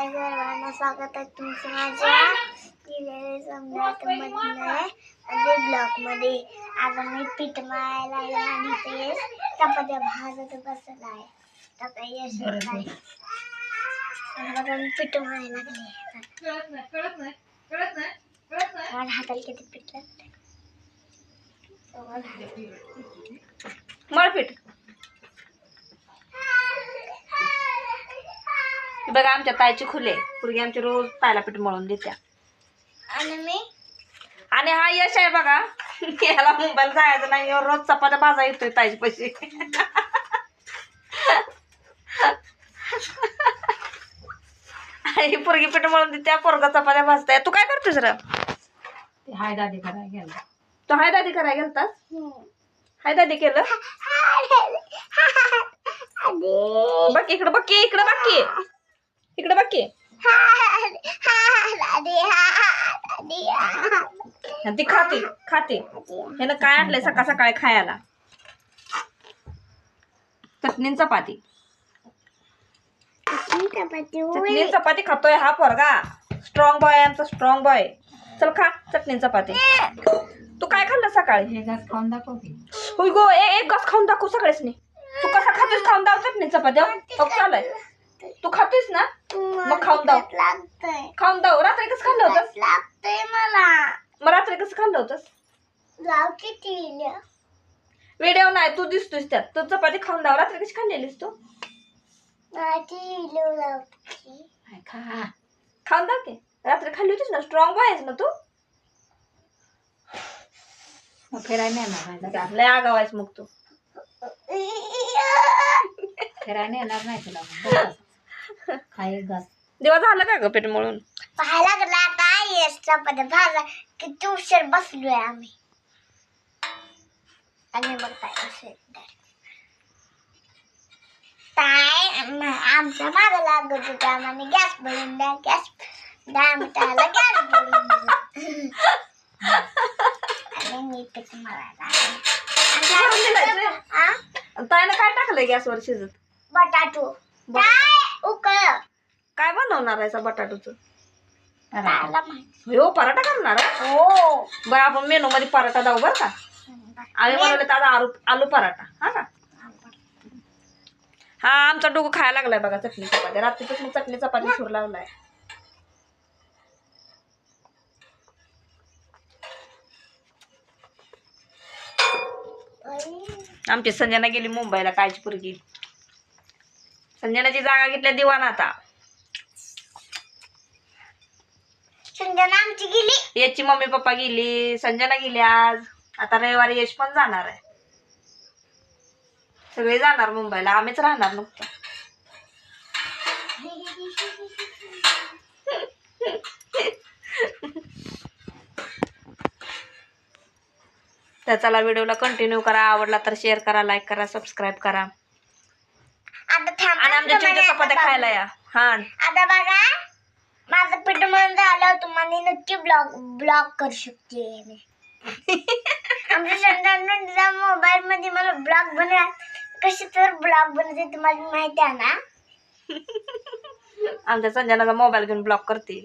हाय सर्वांना स्वागत आहे तुमचं माझ्या दिलेले समजात मधनं ब्लॉगमध्ये. आज मी पीठ मळायला लागले आणि ते चपात्या भाजत बसला आहे. आता यश आहे. पीठ मळायला लागले माझ्या हाताला किती पीठ लागते मळपीठ बघा आमच्या ताईची खुले पुरगी आमची रोज तायला पीठ मळून देत्या. आणि मी? आणि हा यश आहे बघा. याला मुंबईला जायचं नाही रोज चपात्या भाजा येतोय ताईची पैसे पोरगी पीठ मळून देत्या पोरगा चपात्या भाजताय. तू काय करतोस रे? ते हाय दादी करायला गेला. तू हाय दादी करायला गेलतास? हम्म. हाय दादी केलं? बघ इकडं बघ की इकडं बघ की. इकडं बघ की. आणि ती खाते खाते. ह्यानं काय आणलंय सकाळ सकाळी खायला? चटणी चपाती. चटणी चपाती खातोय हा पोरगा. स्ट्रॉंग बॉय आमचा स्ट्रॉंग बॉय चल खा चटणी चपाती. तू काय खाल्लं सकाळी? हे खाऊन दाखव होय गो ए एक घास खाऊन दाखव सगळेच नाही तू कसा खातोस खाऊन दाव चटणी चपाती. हो चालय तू खातोयस ना? मग खाऊन दाव लागतंय. खाऊन दाव रात्री कसं खाल्लं होतंस? लागतंय मला. मग रात्री कसं खाल्लं होतंस? लाव किती व्हिडिओ नाही तू दिसतोस त्यात. तू चपाती खाऊन दाव रात्री कशी खाल्लेलीस तू? हाय खा. खाऊन दाव की. रात्री खाल्ली होतीस ना? स्ट्रॉंग बॉय आहेस ना तू? मग फिरायला नाही. लय आगाव आहेस मग तू. फिरायला नेणार नाही तुला. घास देवा झालं का ग पेट म्हणून पाहायला लागला आता येस चपात्या भाजा किती उशीर बसलोय आम्ही. आणि मग काय असेल काय आमच्या मागं लागत आम्हाला गॅस भरून द्या गॅस दहा मिनिटाला गॅस भरून द्या. आणि मी पीठ मळायला लागले. भरून दिलायस आणि आ? आणि ताईनं काय टाकलंय गॅसवर शिजत? बटाटो. काय उकळ काय? बनवणार आहे बटाटूचं? माहिती हो पराठा करणार आहे? हो. बरं आपण मेनू मध्ये पराठा दाऊ बरं का? आम्ही बनवले तर आता आलू आलू पराठा हा का? हा आमचा डोकं खायला लागलाय बघा चटणी चपाती. रात्रीपासून चटणी चपाती सुरू लावलाय आमची संजना गेली मुंबईला कायची पुरगी संजनाची जागा घेतल्या दिवाण आता. संजना आमची गेली. याची मम्मी पप्पा गेली संजना गेली आज. आता रविवारी यश पण जाणार आहे. सगळे जाणार मुंबईला आम्हीच राहणार नुकतं. तर चला व्हिडिओला कंटिन्यू करा. आवडला तर शेअर करा लाईक करा सबस्क्राईब करा. आणि आमच्या चिंच्या तुम्हाला चपात्या आता खायला या. हा. आता बघा माझं पीठ म्हणून झालं तुम्हाला नक्की ब्लॉग ब्लॉग करू शकते आमच्या मोबाईल मध्ये मला ब्लॉग बनवा. कशी तर ब्लॉग बनवते तुम्हाला माहिती आहे ना? आमच्या संजनाचा मोबाईल घेऊन ब्लॉक करते